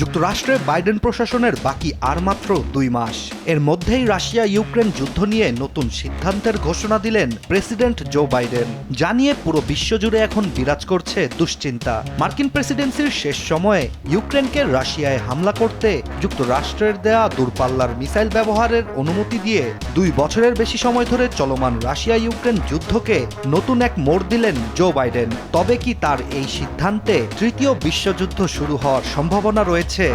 যুক্তরাষ্ট্রে বাইডেন প্রশাসনের বাকি আর মাত্র দুই মাস। এর মধ্যেই রাশিয়া ইউক্রেন যুদ্ধ নিয়ে নতুন সিদ্ধান্তের ঘোষণা দিলেন প্রেসিডেন্ট জো বাইডেন, জানিয়ে পুরো বিশ্বজুড়ে এখন বিরাজ করছে দুশ্চিন্তা। মার্কিন প্রেসিডেন্সির শেষ সময়ে ইউক্রেনকে রাশিয়ায় হামলা করতে যুক্তরাষ্ট্রের দেয়া দূরপাল্লার মিসাইল ব্যবহারের অনুমতি দিয়ে দুই বছরের বেশি সময় ধরে চলমান রাশিয়া ইউক্রেন যুদ্ধকে নতুন এক মোড় দিলেন জো বাইডেন। তবে কি তার এই সিদ্ধান্তে তৃতীয় বিশ্বযুদ্ধ শুরু হওয়ার সম্ভাবনা রয়েছে?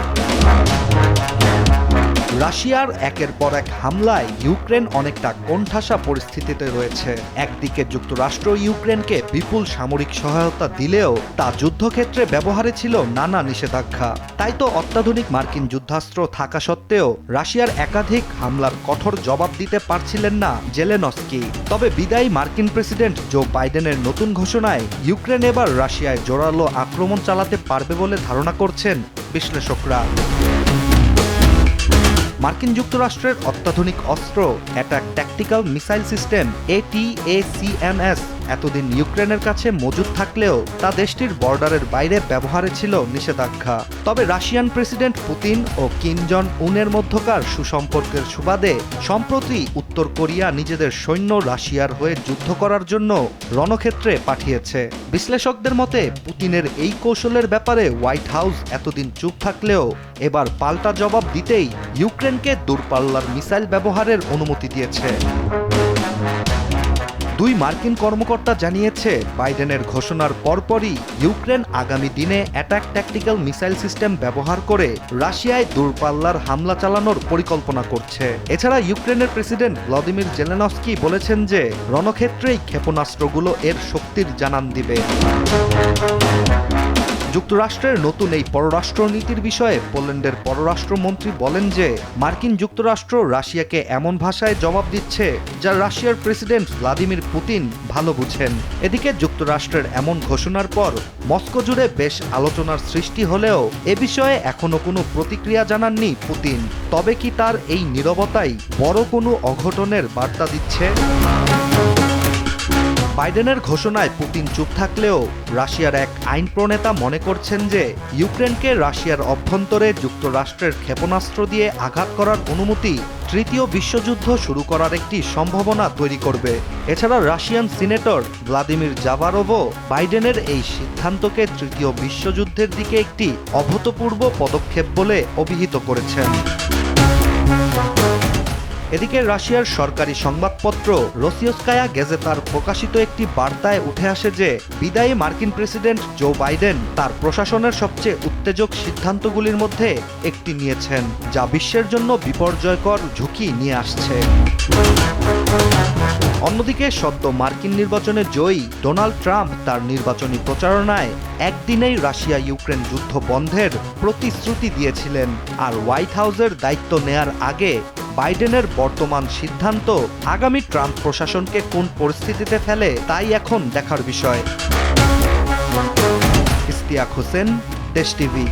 রাশিয়ার একের পর এক হামলায় ইউক্রেন অনেকটা কোণঠাসা পরিস্থিতিতে রয়েছে। একদিকে যুক্তরাষ্ট্র ইউক্রেনকে বিপুল সামরিক সহায়তা দিলেও তা যুদ্ধক্ষেত্রে ব্যবহারে ছিল নানা নিষেধাজ্ঞা। তাই তো অত্যাধুনিক মার্কিন যুদ্ধাস্ত্র থাকা সত্ত্বেও রাশিয়ার একাধিক হামলার কঠোর জবাব দিতে পারছিলেন না জেলেনস্কি। তবে বিদায়ী মার্কিন প্রেসিডেন্ট জো বাইডেনের নতুন ঘোষণায় ইউক্রেন এবার রাশিয়ায় জোরালো আক্রমণ চালাতে পারবে বলে ধারণা করছেন বিশ্লেষকরা। মার্কিন যুক্তরাষ্ট্রের অত্যাধুনিক অস্ত্র attack tactical missile system ATACMS এতদিন ইউক্রেনের কাছে মজুদ থাকলেও তা দেশটির বর্ডারের বাইরে ব্যবহারে ছিল নিষেধাজ্ঞা। তবে রাশিয়ান প্রেসিডেন্ট পুতিন ও কিম জন উনের মধ্যকার সুসম্পর্কের সুবাদে সম্প্রতি উত্তর কোরিয়া নিজেদের সৈন্য রাশিয়ার হয়ে যুদ্ধ করার জন্য রণক্ষেত্রে পাঠিয়েছে। বিশ্লেষকদের মতে, পুতিনের এই কৌশলের ব্যাপারে হোয়াইট হাউস এতদিন চুপ থাকলেও এবার পাল্টা জবাব দিতেই ইউক্রেনকে দূরপাল্লার মিসাইল ব্যবহারের অনুমতি দিয়েছে। দুই মার্কিন কর্মকর্তা জানিয়েছে, বাইডেনের ঘোষণার পরপরই ইউক্রেন আগামী দিনে অ্যাটাক ট্যাকটিক্যাল মিসাইল সিস্টেম ব্যবহার করে রাশিয়ায় দূরপাল্লার হামলা চালানোর পরিকল্পনা করছে। এছাড়া ইউক্রেনের প্রেসিডেন্ট ভ্লাদিমির জেলেনস্কি বলেছেন যে, রণক্ষেত্রেই ক্ষেপণাস্ত্রগুলো এর শক্তির জানান দিবে। যুক্তরাষ্ট্রের নতুন এই পররাষ্ট্রনীতির বিষয়ে পোল্যান্ডের পররাষ্ট্রমন্ত্রী বলেন যে মার্কিন যুক্তরাষ্ট্র রাশিয়াকে এমন ভাষায় জবাব দিচ্ছে যা রাশিয়ার প্রেসিডেন্ট ভ্লাদিমির পুতিন ভালো বুঝেন। এদিকে যুক্তরাষ্ট্রের এমন ঘোষণার পর মস্কো জুড়ে বেশ আলোচনার সৃষ্টি হলেও এ বিষয়ে এখনও কোনো প্রতিক্রিয়া জানাননি পুতিন। তবে কি তার এই নীরবতাই বড় কোনো অঘটনের বার্তা দিচ্ছে? বাইডেনের ঘোষণায় পুতিন চুপ থাকলেও রাশিয়ার এক আইন প্রণেতা মনে করছেন যে ইউক্রেনকে রাশিয়ার অভ্যন্তরে যুক্তরাষ্ট্রের ক্ষেপণাস্ত্র দিয়ে আঘাত করার অনুমতি তৃতীয় বিশ্বযুদ্ধ শুরু করার একটি সম্ভাবনা তৈরি করবে। এছাড়া রাশিয়ান সিনেটর ভ্লাদিমির জাভারোভও বাইডেনের এই সিদ্ধান্তকে তৃতীয় বিশ্বযুদ্ধের দিকে একটি অভূতপূর্ব পদক্ষেপ বলে অভিহিত করেছেন। এদিকে রাশিয়ার সরকারি সংবাদপত্র রসিয়স্কায়া গেজেতার প্রকাশিত একটি বার্তায় উঠে আসে যে, বিদায়ী মার্কিন প্রেসিডেন্ট জো বাইডেন তার প্রশাসনের সবচেয়ে উত্তেজক সিদ্ধান্তগুলির মধ্যে একটি নিয়েছেন, যা বিশ্বের জন্য বিপর্যয়কর ঝুঁকি নিয়ে আসছে। অন্যদিকে সদ্য মার্কিন নির্বাচনে জয়ী ডোনাল্ড ট্রাম্প তার নির্বাচনী প্রচারণায় একদিনেই রাশিয়া ইউক্রেন যুদ্ধ বন্ধের প্রতিশ্রুতি দিয়েছিলেন, আর হোয়াইট হাউসের দায়িত্ব নেয়ার আগে বাইডেনের বর্তমান সিদ্ধান্ত আগামী ট্রাম্প প্রশাসনকে কোন পরিস্থিতিতে ফেলে তাই এখন দেখার বিষয়। ইস্তিয়াক হোসেন, দেশ টিভি।